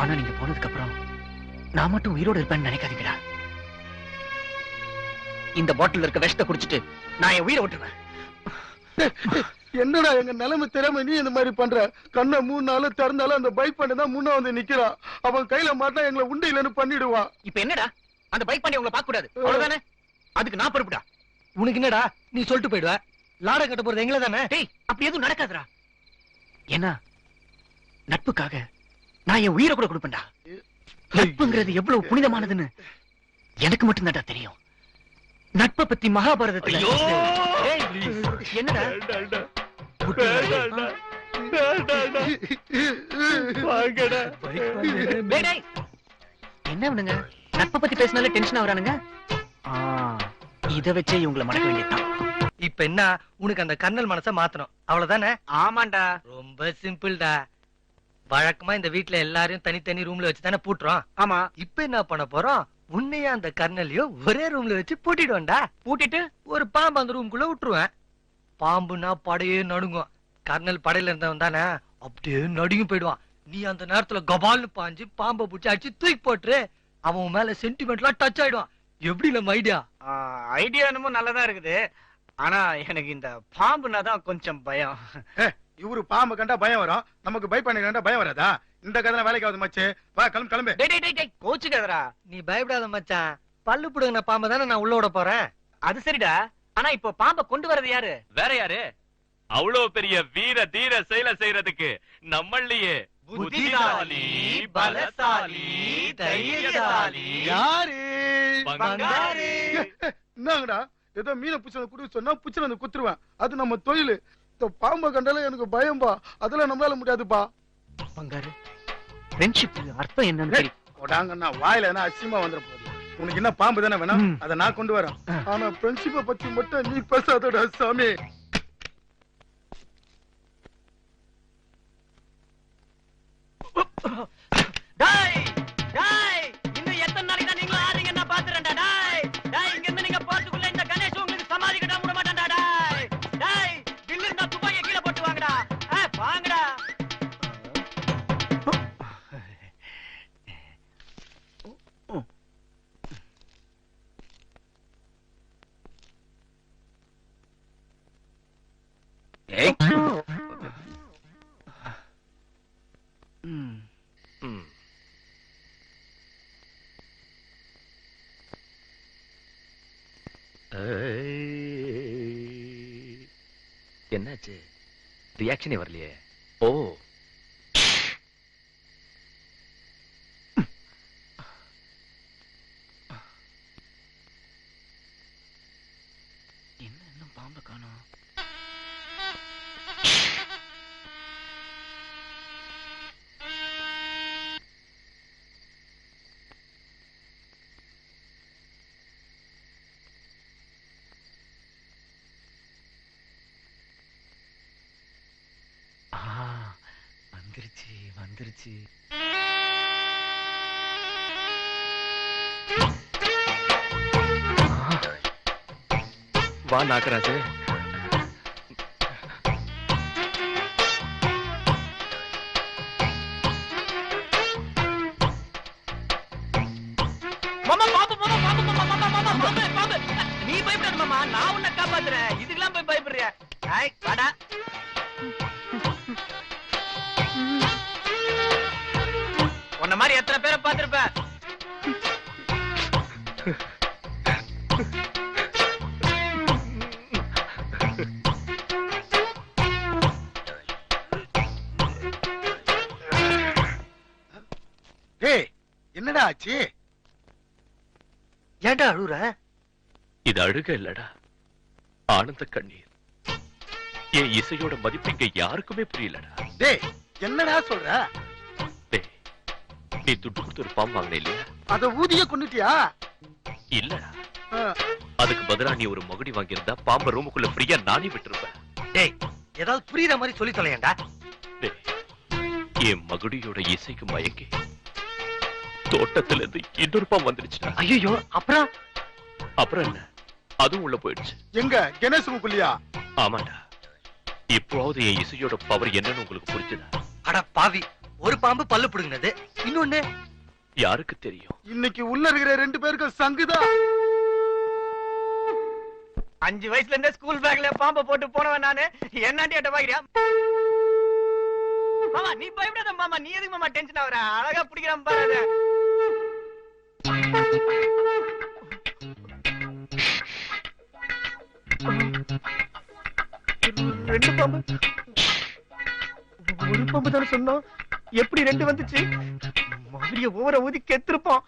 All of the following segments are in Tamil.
ஆனா நீங்க போனதுக்கு அப்புறம் நான் மட்டும் உயிரோட இருப்பேன்னு நினைக்காதீங்கடா. இந்த பாட்டில் இருக்க விஷத்தை குடிச்சிட்டு நான் என் உயிரை விட்டுருவேன் என்னடா எங்க நிலைமை திறமை நீ இந்த மாதிரி பண்ற? கண்ணை மூணு நாள் திறந்தாலும் அந்த பைக் பண்ணி தான் முன்ன வந்து நிக்கிறான். அவன் கையில மாட்டா எங்களை உண்டு இல்லைன்னு பண்ணிடுவான். இப்ப என்னடா? அந்த பைக் பண்ணி உங்களை பார்க்க கூடாது அவ்வளவுதானே? அதுக்கு நான் பொறுப்புடா. உனக்கு என்னடா? நீ சொல்லிட்டு போயிடுவ. லாட கட்ட போறது எங்களை தானே டேய் அப்படி எதுவும் நடக்காதுடா. ஏன்னா நட்புக்காக நான் என் உயிரை கூட கொடுப்பேன்டா. நட்புங்கிறது எவ்வளவு புனிதமானதுன்னு எனக்கு மட்டும்தான்டா தெரியும். நட்பை பத்தி மகாபாரதத்துல ஏய், என்னடா. என்ன இவனுங்க? நட்பை பத்தி பேசினாலே டென்ஷன் ஆகுறானுங்க? ஆ, இத வச்சே இவங்களை மடக்க வேண்டியதுதான். இப்ப என்ன? உனக்கு அந்த கர்னல் மனச மாத்தணும். அவ்வளவுதானே? ஆமாண்டா. ரொம்ப சிம்பிள்டா. வழக்கமா இந்த வீட்ல எல்லாரையும் தனித்தனி ரூம்ல வச்சு தானே பூட்டுறோம். ஆமா. இப்ப என்ன பண்ண போறோம்? உன்னையும் அந்த கர்னலையும் ஒரே ரூம்ல வச்சு பூட்டிடுவோம்டா. பூட்டிட்டு? ஒரு பாம்பு அந்த ரூம்குள்ள விட்டுருவேன். பாம்புனா படையே நடுங்கும். கர்னல் படையில இருந்தவன் தானே அப்படியே நடுங்கி போயிடுவான். நீ அந்த நேரத்துல கபால்னு பாஞ்சு பாம்பை பிடிச்சி அடிச்சு தூக்கி போட்டுரு. அவன் மேல சென்டிமெண்ட்லாம் டச் ஆயிடுவான். எப்படி நம்ம ஐடியா ஐடியா என்னமோ நல்லதா இருக்குது. ஆனா எனக்கு இந்த பாம்புனா தான் கொஞ்சம் பயம். இவரு பாம்பு கண்டா பயம் வரும். நமக்கு பைக் பண்ணி கண்டா பயம் வராதா? இந்த கதை வேலைக்கு ஆகுது மச்சு. வா கிளம்பு கிளம்பு. டேய் டேய், டேய் டேய் கோச்சுக்காதடா. நீ பயப்படாத மச்சான் பல்லு புடுங்கின பாம்பை தானே நான் உள்ள விட போறேன். அது சரிடா. ஆனா இப்போ பாம்ப கொண்டு வரது யாரு? வேற யாரு? அவ்வளவு பெரிய வீர தீர செயல செய்யறதுக்கு நம்மளையே புத்திசாலி, பலசாலி, தைரியசாலி. யாரு? பங்காரு. என்னங்கடா? ஏதோ மீனை புடிச்சு குடுக்க சொன்னா வந்து குத்துருவேன். அது நம்ம தொழில். இந்த பாம்பை கண்டாலே எனக்கு பயம்பா. அதெல்லாம் நம்மளால முடியாதுப்பா. பங்காரு ஃப்ரெண்ட்ஷிப் அர்த்தம் என்னன்னு உடாங்கண்ணா வாயில என்ன அசியமா வந்துட போகுது உனக்கு என்ன பாம்பு தானே வேணும். அதை நான் கொண்டு வரேன். ஆனா ஃப்ரெண்ட்ஷிப்பை பத்தி மட்டும் நீ பேசாதடா சாமி. டேய்! என்னாச்சு? ரியாக்ஷனே வரலையே. ஓ என்ன இன்னும் பாம்பை காணோம் ஆ, வந்துருச்சு வந்துருச்சு. வா நாகராஜு. நீ பயப்படாத மாமா. நான் உன்னை காப்பாத்துறேன். இதுக்கெல்லாம் போய் பயப்படுறியா? வாடா. உன்ன மாதிரி எத்தனை பேரை பார்த்திருப்ப? டேய் என்னடா ஆச்சு? ஏன்டா அழுகுற இது அழுக இல்லடா. ஆனந்த கண்ணீர். என் இசையோட மதிப்பு இங்க யாருக்குமே புரியலடா. டேய் என்னடா சொல்ற? நீ துட்டு கொடுத்து ஒரு பாம்பு வாங்கின இல்லையா? அத ஊதிய கொண்டுட்டியா? இல்லடா. ஆ, அதுக்கு பதிலா நீ ஒரு மகுடி வாங்கியிருந்தா பாம்பை ரூமுக்குள்ள ஃப்ரீயா நானே விட்டுருப்பேன். டேய் ஏதாவது புரியுற மாதிரி சொல்லி தொலையேன்டா டேய், என் மகுடியோட இசைக்கு மயங்கி தோட்டத்துல இருந்து இன்னொரு பாம்பு வந்துருச்சுடா ஐயோ அப்புறம்? அப்புறம் என்ன? அதுவும் உள்ள போயிடுச்சு. எங்க? கணேஷ் ரூமுக்குள்ளியா? ஆமாடா இப்போவாவது என் இசையோட பவர் என்னன்னு உங்களுக்கு புரிஞ்சுதா? அட பாவி ஒரு பாம்பு பல்லு புடுங்கினது. இன்னொன்னு யாருக்கு தெரியும்? இன்னைக்கு உள்ள இருக்கிற ரெண்டு பேருக்கு சங்குதான் அஞ்சு வயசுல இருந்தே ஸ்கூல் பேக்ல பாம்பை போட்டு போனவன் நானு. என்னாண்டி அட்ட பாக்குறியா மாமா நீ பயப்படாத மாமா? நீ எதுக்கு மாமா டென்ஷன் ஆகுற? அழகா பிடிக்கிறான் பாரு. ரெண்டு பாம்பு. ஒரு பாம்பு தானே சொன்னோம் எப்படி ரெண்டு வந்துச்சு மறுபடியும் ஓவர ஊதி கெத்திருப்போம்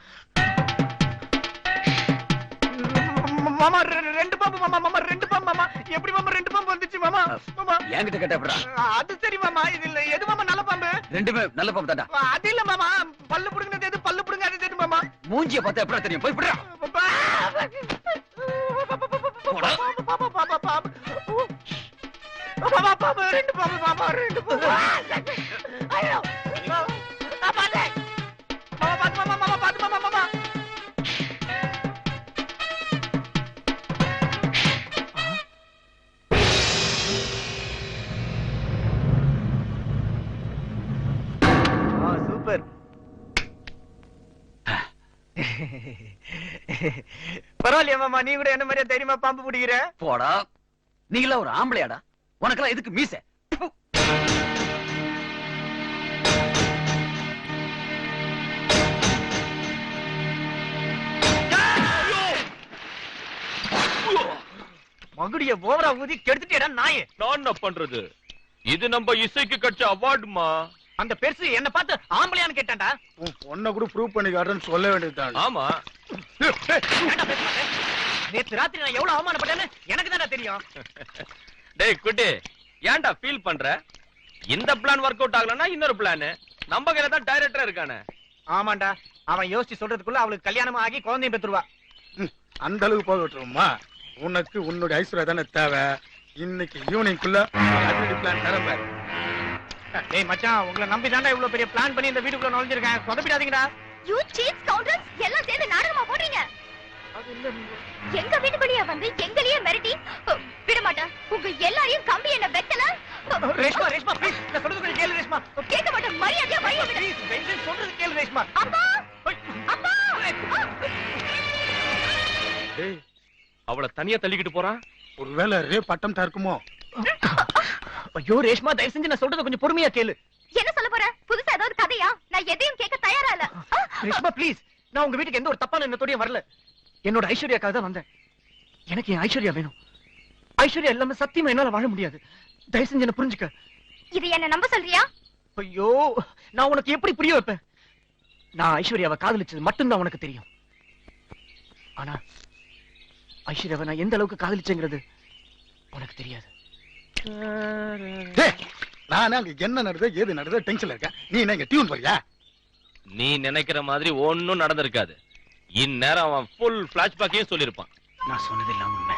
மாமா ரெண்டு பாம்பு மாமா மாமா ரெண்டு பாம்பு மாமா எப்படி மாமா ரெண்டு பாம்பு வந்துச்சு மாமா மாமா என்கிட்ட கேட்டப்படா அது சரி மாமா இது இல்ல எது மாமா நல்ல பாம்பு ரெண்டுமே நல்ல பாம்பு தாண்டா அது இல்ல மாமா பல்லு புடுங்கினது எது பல்லு புடுங்காதது எது மாமா மூஞ்சிய பார்த்தா எப்படா தெரியும் போய் விடுறா பாம்பு, ரெண்டு பாம்பு, மாமா, ரெண்டு பாம்பு. ஐயோ. சூப்பர். பரவாயில்லையா மாமா நீ கூட என்ன மாதிரியா தைரியமா பாம்பு பிடிக்கிற? போடா. நீங்களா ஒரு ஆம்பளையாடா. உனக்கெல்லாம் எதுக்கு மீச? மகுடிய ஓவரா ஊதி கெடுத்துட்டேடா நாயே. நான் என்ன பண்றது? இது நம்ம இசைக்கு கிடைச்ச அவார்டுமா? அந்த பெருசு என்ன பார்த்து ஆம்பளையான்னு கேட்டான்டா. உன் பொண்ணை கூட ப்ரூவ் பண்ணி காட்டுறேன்னு சொல்ல வேண்டியதுதான். ஆமா? நேத்து ராத்திரி நான் எவ்வளவு அவமானப்பட்டேன்னு எனக்கு தானே தெரியும். டேய் குட்டி ஏன்டா ஃபீல் பண்ற? இந்த பிளான் ஒர்க் அவுட் ஆகலன்னா இன்னொரு பிளான் நம்ம கையில தான் டைரக்டர் இருக்கானே. ஆமாண்டா. அவன் யோசிச்சு சொல்றதுக்குள்ள அவளுக்கு கல்யாணம் ஆகி குழந்தையும் பெற்றுருவா. அந்த அளவுக்கு போக விட்டுருமா உனக்கு உன்னுடைய ஐஸ்வர்யா தானே தேவை. இன்னைக்கு ஈவினிங்குள்ள அதிரடி பிளான் தரேன் பாரு. டேய் மச்சான் உங்களை நம்பி தாண்டா இவ்வளவு பெரிய பிளான் பண்ணி இந்த வீட்டுக்குள்ள நுழைஞ்சிருக்கேன். சொதப்பிடாதீங்கடா. யூ சீப் கவுண்டர்ஸ் எல்லாம் சேர்ந்து நாடகமா போடுறீங்க. எங்க வீட்டுக்குள்ளேயே வந்து எங்களையே மிரட்டி விட மாட்டேன் உங்க எல்லாரையும் கம்பி என்ன அ, ரேஷ்மா ரேஷ்மா ப்ளீஸ் நான் சொல்றது கொஞ்சம் கேளு ரேஷ்மா. கேட்க மாட்டேன் மரியாதையா வழிய ப்ளீஸ் வெயிட் சொல்றது கேளு ரேஷ்மா. அப்பா! அப்பா! டேய் அவளை தனியா தள்ளிக்கிட்டு போறான்? ஒருவேளை ரே பட்டம் இருக்குமோ? ஐயோ ரேஷ்மா தயவு செஞ்சு நான் சொல்றத கொஞ்சம் பொறுமையா கேளு. என்ன சொல்ல போற? புதுசா ஏதாவது கதையா? நான் எதையும் கேட்க தயாரா இல்ல! ரேஷ்மா ப்ளீஸ் நான் உங்க வீட்டுக்கு எந்த ஒரு தப்பான எண்ணத்தோடயும் வரல. என்னோட ஐஸ்வர்யாக்காக தான் வந்தேன். எனக்கு என் ஐஸ்வர்யா வேணும். ஐஸ்வர்யா இல்லாம சத்தியமா என்னால வாழ முடியாது. தயவு செஞ்சு என்ன புரிஞ்சுக்க. இது என்ன நம்ப சொல்றியா? ஐயோ நான் உனக்கு எப்படி புரிய வைப்பேன்? நான் ஐஸ்வர்யாவை காதலிச்சது மட்டும்தான் உனக்கு தெரியும். ஆனா ஐஸ்வர்யாவை நான் எந்த அளவுக்கு காதலிச்சேங்கிறது உனக்கு தெரியாது. நானே அங்க என்ன நடக்குது ஏது நடக்குது டென்ஷன்ல இருக்கேன். நீ என்ன இங்க டியூன் போறியா? நீ நினைக்கிற மாதிரி ஒண்ணும் நடந்திருக்காது. இந்நேரம் அவன் ஃபுல் பிளாஷ்பேக்கையும் சொல்லியிருப்பான். நான் சொன்னதெல்லாம் உண்மை.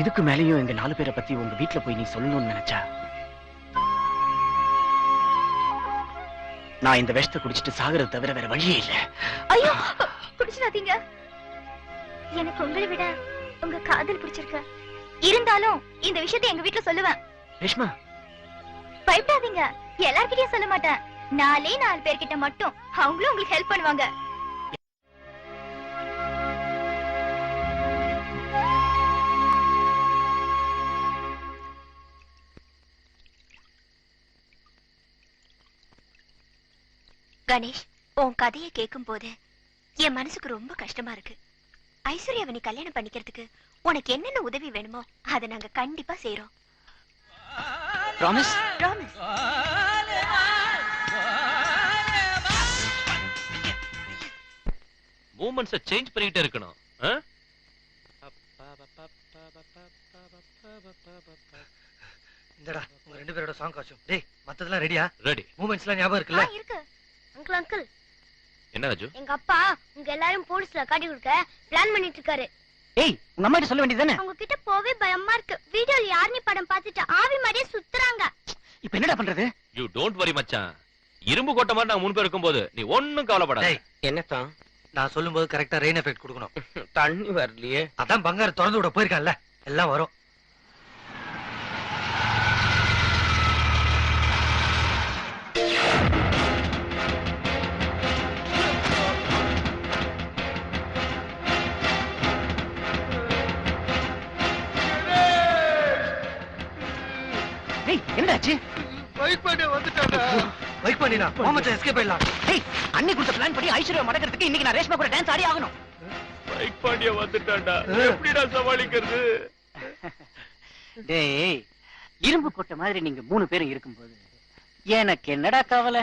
இதுக்கு மேலேயும் எங்க நாலு பேரை பத்தி உங்க வீட்ல போய் நீ சொல்லணும்னு நினைச்சா? நான் இந்த விஷத்தை குடிச்சிட்டு சாகுறது தவிர வேற வழியே இல்ல. ஐயோ குடிச்சிடாதீங்க. எனக்கு உங்களை விட உங்க காதல் பிடிச்சிருக்கு. இருந்தாலும் இந்த விஷயத்தை எங்க வீட்ல சொல்லுவேன். ரேஷ்மா. பயப்படாதீங்க. எல்லார்கிட்டயும் சொல்ல மாட்டேன். நாலே நாலு பேர்கிட்ட மட்டும் அவங்களும் உங்களுக்கு ஹெல்ப் பண்ணுவாங்க. கணேஷ் உன் கதையை கேட்கும் போது என் மனசுக்கு ரொம்ப கஷ்டமா இருக்கு. ஐஸ்வர்யாவை நீ கல்யாணம் பண்ணிக்கிறதுக்கு உனக்கு என்னென்ன உதவி வேணுமோ அதை நாங்க கண்டிப்பா செய்றோம். Promise Promise. மூமெண்ட்ஸ சேஞ்ச் பண்ணிக்கிட்டே இருக்கணும். ஆ? இந்தடா உங்க ரெண்டு பேரோட சாங் காச்சும் டேய் மத்ததெல்லாம் ரெடியா ரெடி மூமெண்ட்ஸ் எல்லாம் ஞாபகம் இருக்குல்ல? இருக்கு. அங்கிள் அங்கிள் என்ன ராஜு? எங்க அப்பா உங்க எல்லாரும் போலீஸ்ல காட்டி கொடுக்க பிளான் பண்ணிட்டு இருக்காரு. ஏய் உங்க அம்மா சொல்ல வேண்டியதுதானே? அவங்க கிட்ட போவே பயமா இருக்கு. வீடியோல யாருனி படம் பார்த்துட்டு ஆவி மாதிரியே சுத்துறாங்க. இப்ப என்னடா பண்றது? யூ டோன்ட் வரி மச்சான். இரும்பு கோட்டை மாதிரி நாங்க முன்பு இருக்கும்போது நீ ஒண்ணும் கவலைப்படாத. டேய் என்னத்தான் நான் சொல்லும்போது கரெக்டா ரெயின் எஃபெக்ட் கொடுக்கணும். தண்ணி வரலையே. அதான் பங்காரு திறந்து விட போயிருக்கான்ல. எல்லாம் வரும். ஏய் என்னடாச்சு பைக் பாண்டியா வந்துட்டாடா பைக் பண்ணினா மாமச்சா எஸ்கேப் ஆயிடலாம் ஏய் அண்ணி கொடுத்த பிளான் படி ஐஸ்வர்யா மடக்கிறதுக்கு இன்னைக்கு நான் ரேஷ்மா கூட டான்ஸ் ஆடி ஆகணும். பைக் பாண்டியா வந்துட்டான்டா எப்படிடா சமாளிக்கிறது? டேய் இரும்பு கொட்டை மாதிரி நீங்க மூணு பேரும் இருக்கும்போது எனக்கு என்னடா கவலை?